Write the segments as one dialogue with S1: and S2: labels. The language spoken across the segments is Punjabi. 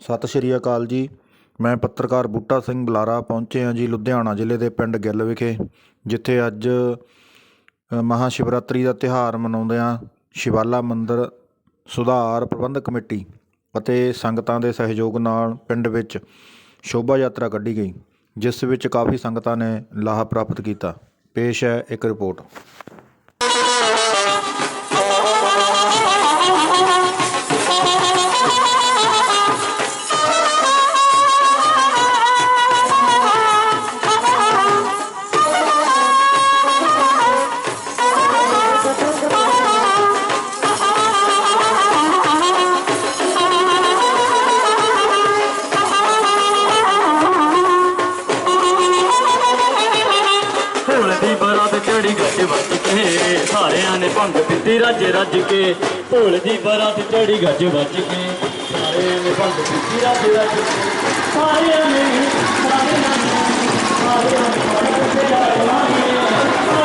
S1: ਸਤਿ ਸ਼੍ਰੀ ਅਕਾਲ ਜੀ। ਮੈਂ ਪੱਤਰਕਾਰ ਬੂਟਾ ਸਿੰਘ ਬੁਲਾਰਾ ਪਹੁੰਚੇ ਹਾਂ ਜੀ ਲੁਧਿਆਣਾ ਜ਼ਿਲ੍ਹੇ ਦੇ ਪਿੰਡ ਗਿੱਲ ਵਿਖੇ ਜਿੱਥੇ ਅੱਜ ਅ, ਸ਼ਿਵਰਾਤਰੀ ਦਾ ਤਿਉਹਾਰ ਮਨਾਉਂਦਿਆਂ ਸ਼ਿਵਾਲਾ ਮੰਦਿਰ ਸੁਧਾਰ ਪ੍ਰਬੰਧਕ ਕਮੇਟੀ ਅਤੇ ਸੰਗਤਾਂ ਦੇ ਸਹਿਯੋਗ ਨਾਲ ਪਿੰਡ ਵਿੱਚ ਸ਼ੋਭਾ ਯਾਤਰਾ ਕੱਢੀ ਗਈ ਜਿਸ ਵਿੱਚ ਕਾਫੀ ਸੰਗਤਾਂ ਨੇ ਲਾਹਾ ਪ੍ਰਾਪਤ ਕੀਤਾ। ਪੇਸ਼ ਹੈ ਇੱਕ ਰਿਪੋਰਟ।
S2: ਰੱਜ ਰੱਜ ਕੇ ਢੋਲ ਦੀ ਬਰਾਤ ਚੜੀ ਗੱਜ ਵੱਜ ਕੇ ਸਾਰਿਆਂ ਨੇ ਭੰਗ ਪੀਤੀ ਰੱਜ ਰੱਜ ਕੇ ਸਾਰਿਆਂ ਨੇ ਸਾਰਿਆਂ ਨੇ ਸਾਰਿਆਂ ਨੇ ਭੰਗ ਪੀਤੀ ਰੱਜ ਰੱਜ ਕੇ ਸਾਰਿਆਂ ਨੇ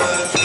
S3: Father.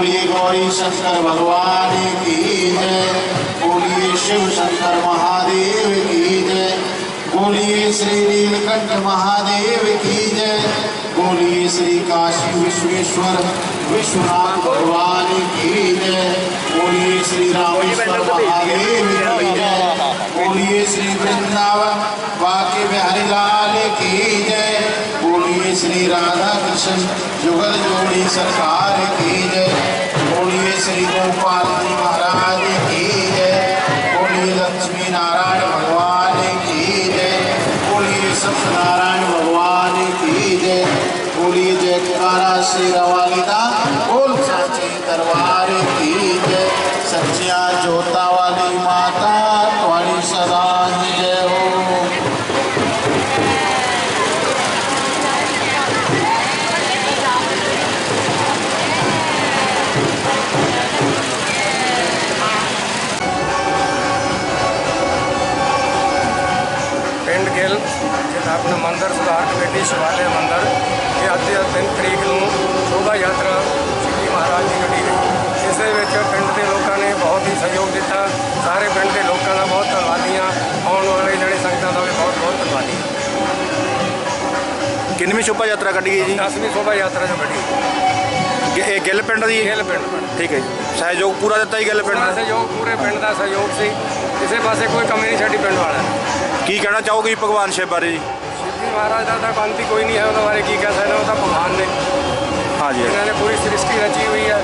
S3: बोलिए गौरी शंकर भगवान की जय। बोलिए शिव शंकर महादेव की जय। बोलिए श्री नीलकंठ महादेव की जय। बोलिए श्री काशी विश्वेश्वर विश्वनाथ भगवान की जय। बोलिए श्री रामेश्वर महादेव की जय। बोलिए श्री वृंदावन बाके बिहारी लाल की जय। श्री राधा कृष्ण जुगल जोड़ी सरकार की जय। बोलिए श्री गोपाल जी महाराज की जय। बोलिए लक्ष्मी नारायण भगवान की जय। बोलिए सत्यनारायण भगवान की जय। बोलिए जयकारा श्री रवालिदा। बोल साचे दरबार।
S4: ਮੰਦਿਰ ਸੁਧਾਰ ਕਮੇਟੀ ਸ਼ਿਵਾਲਿਆ ਮੰਦਿਰ ਇਹ ਅੱਜ ਦੀ 3 ਤਰੀਕ ਨੂੰ ਸ਼ੋਭਾ ਯਾਤਰਾ ਸ਼੍ਰੀ ਮਹਾਰਾਜ ਦੀ ਗੱਡੀ ਗਈ ਇਸ ਦੇ ਵਿੱਚ ਪਿੰਡ ਦੇ ਲੋਕਾਂ ਨੇ ਬਹੁਤ ਹੀ ਸਹਿਯੋਗ ਦਿੱਤਾ। ਸਾਰੇ ਪਿੰਡ ਦੇ ਲੋਕਾਂ ਦਾ ਬਹੁਤ ਧੰਨਵਾਦੀਆਂ ਆਉਣ ਵਾਲੇ ਜਿਹੜੇ ਸੰਗਤਾਂ ਦਾ ਵੀ ਬਹੁਤ ਬਹੁਤ ਧੰਨਵਾਦੀ
S5: ਕਿੰਨਵੀਂ ਸ਼ੋਭਾ ਯਾਤਰਾ ਕੱਢੀ ਗਈ ਜੀ?
S4: 10ਵੀਂ ਸ਼ੋਭਾ ਯਾਤਰਾ ਜੋ
S5: ਗਿ- ਇਹ ਗਿੱਲ ਪਿੰਡ ਦੀ?
S4: ਗਿੱਲ ਪਿੰਡ।
S5: ਠੀਕ ਹੈ ਜੀ। ਸਹਿਯੋਗ ਪੂਰਾ ਦਿੱਤਾ ਜੀ ਗਿੱਲ ਪਿੰਡ ਨੇ
S4: ਸਹਿਯੋਗ ਪੂਰੇ ਪਿੰਡ ਦਾ ਸਹਿਯੋਗ ਸੀ। ਕਿਸੇ ਪਾਸੇ ਕੋਈ ਕਮੀ ਨਹੀਂ ਛੱਡੀ ਪਿੰਡ ਵਾਲਿਆਂ ਨੇ।
S5: ਕੀ ਕਹਿਣਾ ਚਾਹੋਗੇ ਭਗਵਾਨ ਸ਼ਿਵ ਬਾਰੇ ਜੀ?
S4: ਮਹਾਰਾਜ ਦਾ ਤਾਂ ਬੰਤੀ ਕੋਈ ਨਹੀਂ ਹੈ ਉਹਨਾਂ ਬਾਰੇ ਕੀ ਕਹਿ ਸਕਦੇ ਉਹ ਤਾਂ ਭਗਵਾਨ ਨੇ।
S5: ਹਾਂਜੀ।
S4: ਇਹਨਾਂ ਨੇ ਪੂਰੀ ਸ੍ਰਿਸ਼ਟੀ ਰਚੀ ਹੋਈ ਹੈ।